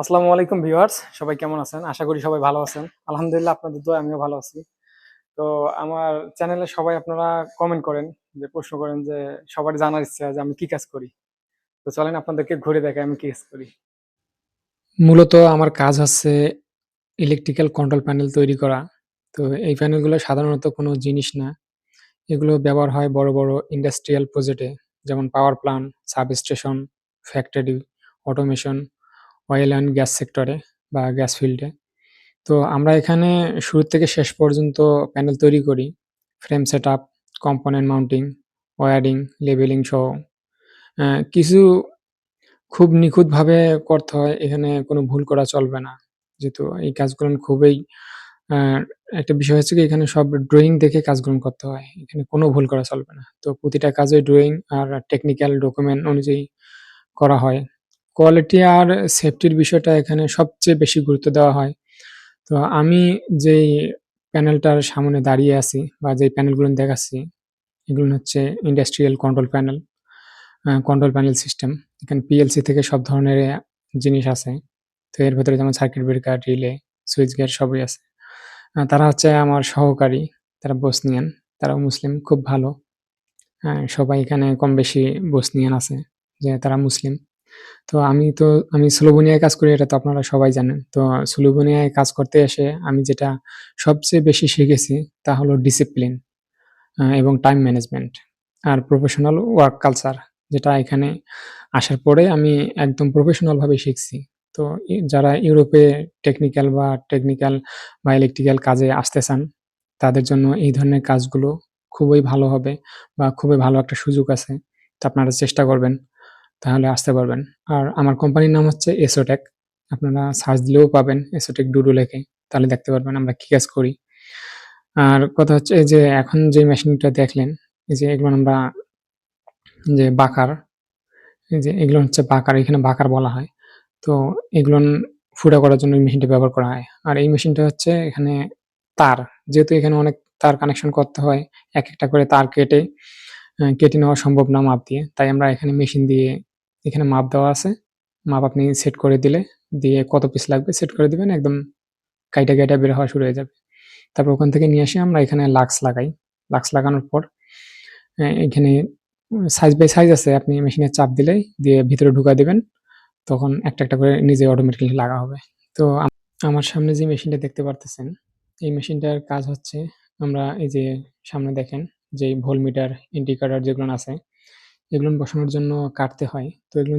আসসালামু আলাইকুম ভিউয়ার্স, সবাই কেমন আছেন? আশা করি সবাই ভালো আছেন। আলহামদুলিল্লাহ, আপনাদের দোয়া আমিও ভালো আছি। তো আমার চ্যানেলে সবাই আপনারা কমেন্ট করেন, যে প্রশ্ন করেন যে সবার জানার ইচ্ছা যে আমি কি কাজ করি। তো চলেন আপনাদেরকে ঘুরে দেখাই আমি কি কাজ করি। মূলত আমার কাজ হচ্ছে ইলেকট্রিক্যাল কন্ট্রোল প্যানেল তৈরি করা। তো এই প্যানেলগুলো সাধারণত কোনো জিনিস না। এগুলো ব্যবহার হয় বড় বড় ইন্ডাস্ট্রিয়াল প্রজেক্টে যেমন power plant sub station factory automation oil and gas সেক্টরে বা গ্যাস ফিল্ডে তো আমরা এখানে শুরু থেকে শেষ পর্যন্ত প্যানেল তৈরি করি। Frame set up component mounting wiring labelling সহ কিছু খুব নিখুঁতভাবে করতে হয়, এখানে কোনো ভুল করা চলবে না। যেহেতু এই কাজগুলো খুবই একটা বিষয় হচ্ছে কি, এখানে সব ড্রয়িং দেখে কাজগুলো করতে হয়, এখানে কোনো ভুল করা চলবে না। তো প্রতিটা কাজে ড্রয়িং আর টেকনিক্যাল ডকুমেন্ট অনুযায়ী করা হয়। কোয়ালিটি আর সেফটির বিষয়টা এখানে সবচেয়ে বেশি গুরুত্ব দেওয়া হয়। তো আমি যেই প্যানেলটার সামনে দাঁড়িয়ে আছি বা যেই প্যানেলগুলো দেখাচ্ছি, এগুলো হচ্ছে industrial control panel control panel system এখানে পিএলসি থেকে সব ধরনের জিনিস আছে। তো এর ভেতরে যেমন circuit breaker relay switch gate সবই আছে। তারা হচ্ছে আমার সহকারী, তারা বসনিয়ান, তারাও মুসলিম, খুব ভালো। সবাই এখানে কম বেশি বসনিয়ান আছে, যে তারা মুসলিম। তো আমি তো, আমি স্লোভেনিয়ায় কাজ করি, এটা তো আপনারা সবাই জানেন। তো স্লোভেনিয়ায় কাজ করতে এসে আমি যেটা সবচেয়ে বেশি শিখেছি তা হলো ডিসিপ্লিন এবং টাইম ম্যানেজমেন্ট আর প্রফেশনাল ওয়ার্ক কালচার যেটা এখানে আসার পরে আমি একদম প্রফেশনাল ভাবে শিখছি। তো যারা ইউরোপে টেকনিক্যাল বা টেকনিক্যাল বা ইলেকট্রিক্যাল কাজে আসতে চান, তাদের জন্য এই ধরনের কাজগুলো খুবই ভালো হবে বা খুবই ভালো একটা সুযোগ আছে। তো আপনারা চেষ্টা করবেন। তাহলে আসতে পারবেন। আর আমার কোম্পানির নাম হচ্ছে এসোটেক আপনারা সার্চ দিলেও পাবেন এসোটেক ডুডু লেখে। তাহলে দেখতে পারবেন আমরা কি কাজ করি। আর কথা হচ্ছে যে এখন যে মেশিনটা দেখলেন যে এগুলো আমরা যে বাকার যে এগুলো হচ্ছে বাকার, এখানে বাকার বলা হয়। তো এগুলো ফুটা করার জন্য এই মেশিনটা ব্যবহার করা হয়। আর এই মেশিনটা হচ্ছে এখানে তার। যেহেতু এখানে অনেক তার কানেকশন করতে হয়, এক একটা করে তার কেটে কেটে নেওয়া সম্ভব না মাপ দিয়ে। তাই আমরা এখানে মেশিন দিয়ে এখানে মাপ দেওয়া আছে। মাপ আপনি সেট করে দিলে দিয়ে কত পিস লাগবে সেট করে দিবেন, একদম কাইটা কাইটা বের হওয়া শুরু হয়ে যাবে। তারপর ওখান থেকে নিয়ে আসি, আমরা এখানে লাক্স লাগাই। লাক্স লাগানোর পর এখানে সাইজ বাই সাইজ আছে, আপনি মেশিনে চাপ দিলেই দিয়ে ভিতরে ঢুকা দিবেন, তখন একটা একটা করে নিজে অটোমেটিক্যালি লাগা হবে। তো আমার সামনে যে মেশিনটা দেখতে পারতেছেন, এই মেশিনটার কাজ হচ্ছে, আমরা এই যে সামনে দেখেন যে ভোলমিটার ইন্ডিকেটর যেগুলো আছে এগুলো বসানোর জন্য কাটতে হয়। তো এগুলো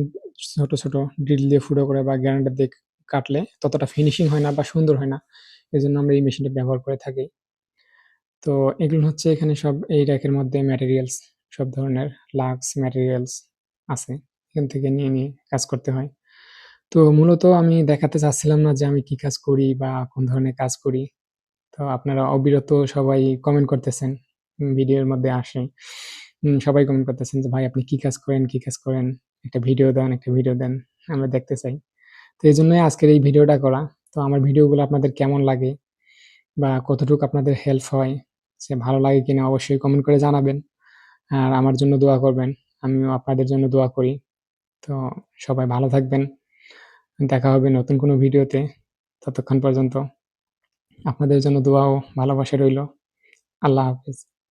ছোট ছোট ড্রিল দিয়ে ফুটো করে বা গ্রাইন্ডার দিয়ে কাটলে ততটা ফিনিশিং হয় না বা সুন্দর হয় না। এই জন্য আমরা এই মেশিনটা ব্যবহার করে থাকি। তো এগুলো হচ্ছে এখানে সব এই র্যাকের মধ্যে ম্যাটেরিয়ালস সব ধরনের লাক্স ম্যাটেরিয়ালস আছে। এখান থেকে নিয়ে নিয়ে কাজ করতে হয়। তো মূলত আমি দেখাতে চাচ্ছিলাম না যে আমি কি কাজ করি বা কোন ধরনের কাজ করি। তো আপনারা অবিরত সবাই কমেন্ট করতেছেন ভিডিওর মধ্যে আসে। সবাই কমেন্ট করতেছেন যে, ভাই, আপনি কি কাজ করেন? কি কাজ করেন? একটা ভিডিও দেন, একটা ভিডিও দেন। আমরা দেখতে চাই। তো এই জন্যই আজকের এই ভিডিওটা করা। তো আমার ভিডিওগুলো আপনাদের কেমন লাগে বা কতটুকু আপনাদের হেল্প হয়, সে ভালো লাগে কিনা অবশ্যই কমেন্ট করে জানাবেন। আর আমার জন্য দোয়া করবেন। আমিও আপনাদের জন্য দোয়া করি। তো সবাই ভালো থাকবেন। দেখা হবে নতুন কোনো ভিডিওতে ততক্ষণ পর্যন্ত আপনাদের জন্য দোয়া ও ভালোবাসা রইল। আল্লাহ হাফিজ।